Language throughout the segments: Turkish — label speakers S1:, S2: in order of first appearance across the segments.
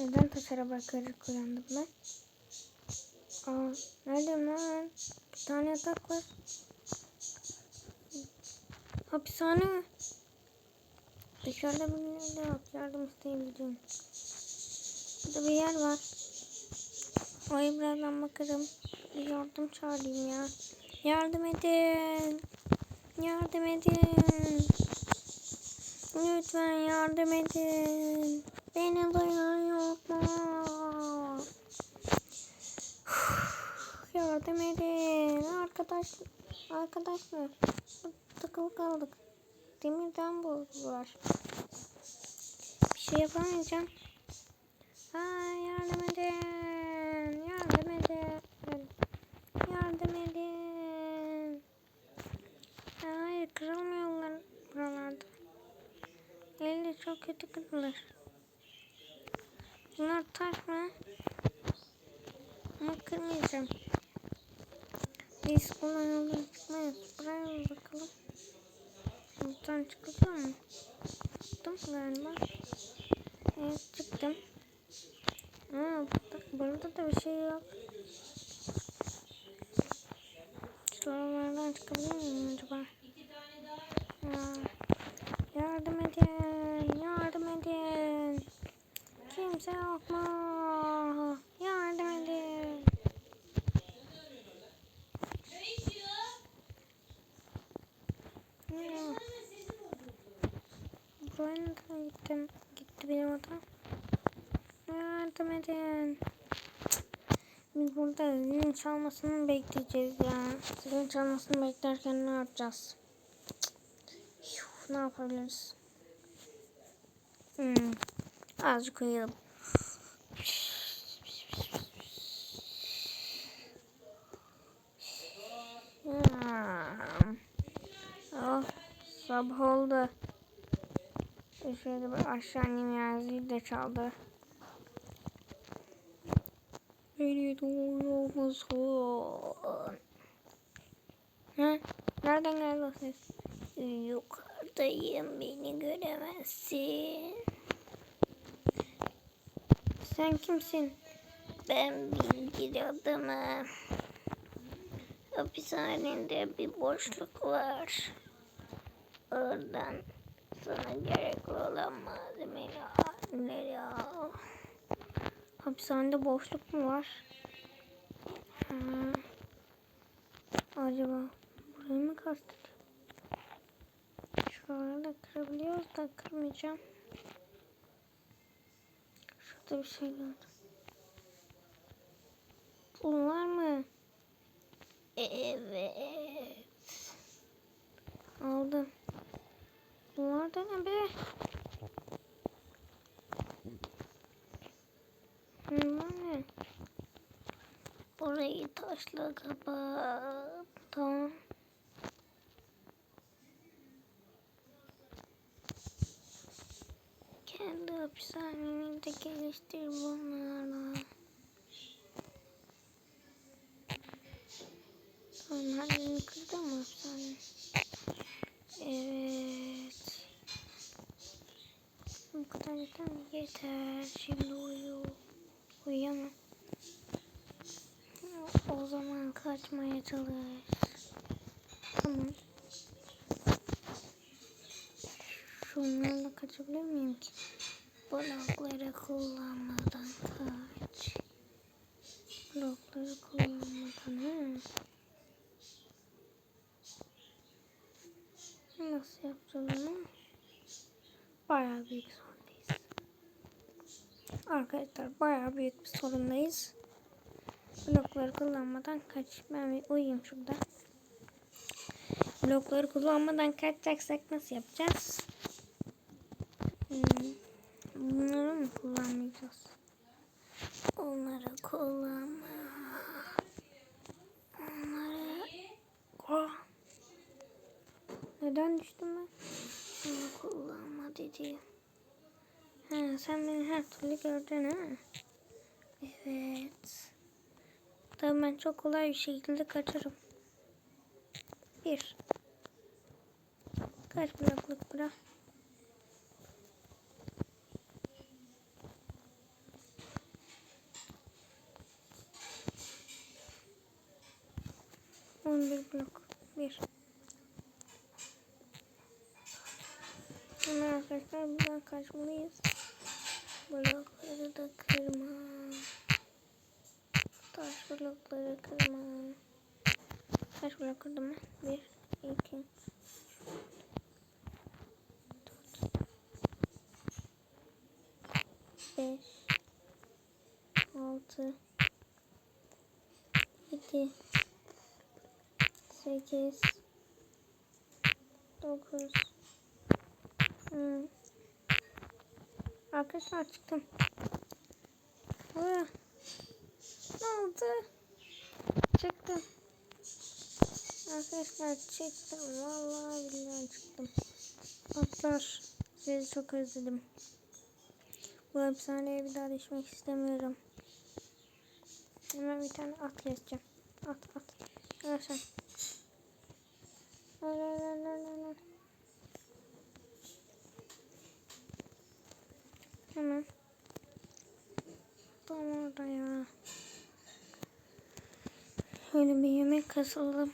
S1: Neden taşara bakarak uyandım ben? Aa, neredeyim lan? Bir tane yatak var. Hapishane mi? Dışarıda bir yerde yok. Yardım isteyebilirim. Burada bir yer var. Oraya birazdan bakarım. Bir yardım çağırayım ya. Yardım edin. Yardım edin. Lütfen yardım edin. Beni duyan yok mu? yardım edin. Arkadaş, arkadaşlar. Takılı kaldık. Demirden buldular. Bir şey yapamayacağım. Ha, yardım edin. Yardım edin. Yardım edin. Hayır kırılmıyorlar buralarda. Elde çok kötü kırılır. Bunlar taş mı? Ama kırmayacağım. Biz kullanılır çıkmayız. Buraya bakalım. Buradan çıkıyor mu? Çıktım galiba. Evet çıktım. Aa, burada, burada da bir şey yok. Şuralardan çıkabilir miyim acaba? Aa, yardım edin, yardım edin. Kimse yok mu? Yardım edin. Ya. Buraya neden gittim? Gitti benim adam. Yardım edin. Biz burada zilin çalmasını bekleyeceğiz ya. Zilin çalmasını beklerken ne yapacağız? Yuh, ne yapabiliriz? Hmm. Azıcık uyuyalım. Oh, sabah oldu. Şöyle bir aşağı ineyim ya. Zil de çaldı. Beni duyuyor musun? Ha? Nereden geldi o ses? Yukarıdayım beni göremezsin. Sen kimsin? Ben bilgi adamı. Hapishanede bir boşluk var. Oradan sana gerekli olan malzemeleri al. Hapishanede boşluk mu var? Ha. Acaba burayı mı kastettim? Şuraları da kırabiliyoruz da kırmayacağım. Şurada bir şey gördüm. Bunlar mı? Evet. Aldım. Bunlar da ne be? Ne? Burayı taşla kapat. Tamam. Kendi hapishaneni de geliştir bunlarla. Onlar beni kırdı mı hapishane? Evet. Bu yeter. Şimdi uyu. Uyuyamam. O zaman kaçmaya çalış. Tamam. Şunlarla kaçabilir miyim ki? Blokları kullanmadan kaç. Blokları kullanmadan ha. Nasıl yapacağız? Bayağı büyük sorundayız. Arkadaşlar bayağı büyük bir sorundayız. Blokları kullanmadan kaç. Ben bir uyuyayım şurada. Blokları kullanmadan kaçacaksak nasıl yapacağız? Hmm. Bunları mı kullanmayacağız? Onları kullanma. Onları... Oh. Neden düştüm ben? Bunu kullanma dedi. Ha, sen beni her türlü gördün ha? Evet. Tabii ben çok kolay bir şekilde kaçarım. Bir. Kaç blokluk bura? On bir blok. Bir. Arkadaşlar buradan kaçmalıyız. Blokları da kırma. Taş blokları kırma. Kaç blok kırdım ben? Bir, iki, beş, altı, yedi, sekiz, dokuz, on. Arkadaşlar çıktım. Aa, ne oldu? Çıktım. Arkadaşlar çıktım. Vallahi billahi çıktım. Atlar. Sizi çok özledim. Bu hapishaneye bir daha düşmek istemiyorum. Hemen bir tane at keseceğim. At at. Gel sen. Al al al al al. al. Hemen. Tam orada ya. Şöyle bir yemek kasıldım.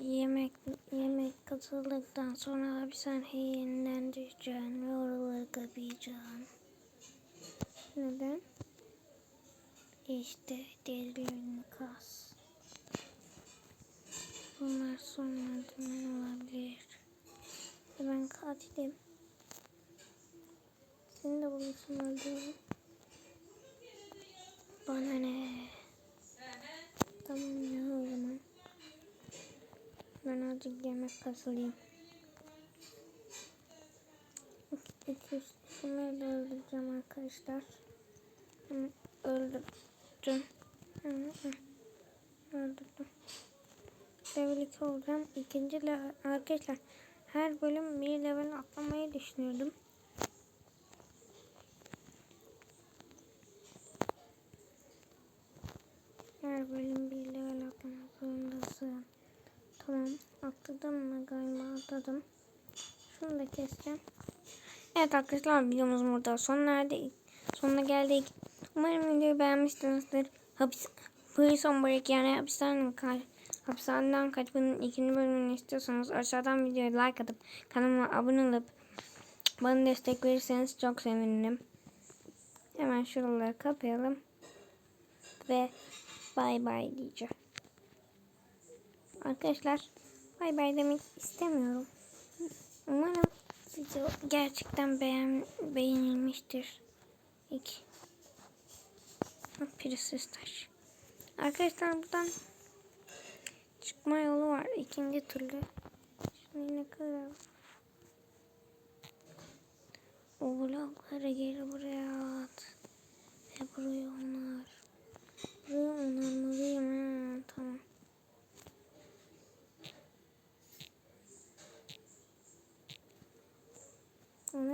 S1: Yemek yemek kasıldıktan sonra hapishaneye yeniden düşeceğim ve oraları kapayacağım. Neden? İşte derilerini kas. Bunlar sonra dümen olabilir. Ben katilim. Seni de bulmuşum öldürürüm. Bana ne? Tamam ya o zaman. Ben İki şunları da öldüreceğim arkadaşlar. Öldürdüm. Öldürdüm. Level 2 olacağım. İkinci level arkadaşlar. Her bölüm bir level atlamayı düşünüyordum. Her bölüm bir level atlamak zorundasın. Tamam. Atladım mı galiba atladım. Şunu da keseceğim. Evet arkadaşlar videomuz burada sonuna, sonuna geldik. Umarım videoyu beğenmişsinizdir. Hapis, Prison Break yani hapishaneden, kaç, hapishaneden kaçmanın ikinci bölümünü istiyorsanız aşağıdan videoya like atıp kanalıma abone olup bana destek verirseniz çok sevinirim. Hemen şuraları kapayalım. Ve bay bay diyeceğim. Arkadaşlar bay bay demek istemiyorum. Umarım video gerçekten beğen beğenilmiştir. İki. Pürüzsüz taş. Arkadaşlar buradan çıkma yolu var. ikinci türlü. Şunu yine kıralım. O blokları geri buraya at. Ve buraya onar. Buraya onarmalıyım. Ha, tamam.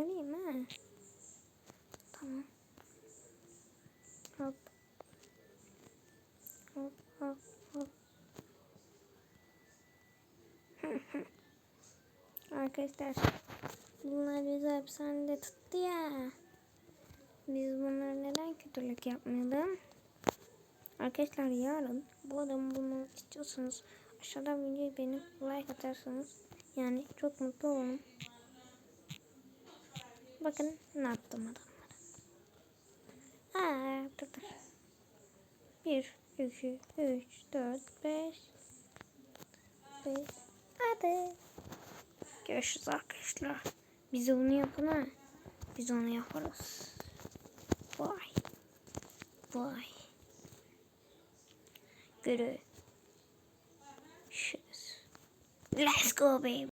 S1: Onarayım ha. Tamam. Hop. Hop hop hop. Arkadaşlar bunlar bizi hapishanede tuttu ya. Biz bunlar neden kötülük yapmayalım? Arkadaşlar yarın bu adamı bulmak istiyorsanız aşağıdan videoyu beğenip like atarsanız yani çok mutlu olurum. Bakın ne yaptım adamlara. Aa, dur dur. 1, 2, 3, 4, 5. 5. Hadi. Görüşürüz arkadaşlar. Biz onu yapın ha. Biz onu yaparız. Vay. Vay. Görüşürüz. Let's go baby.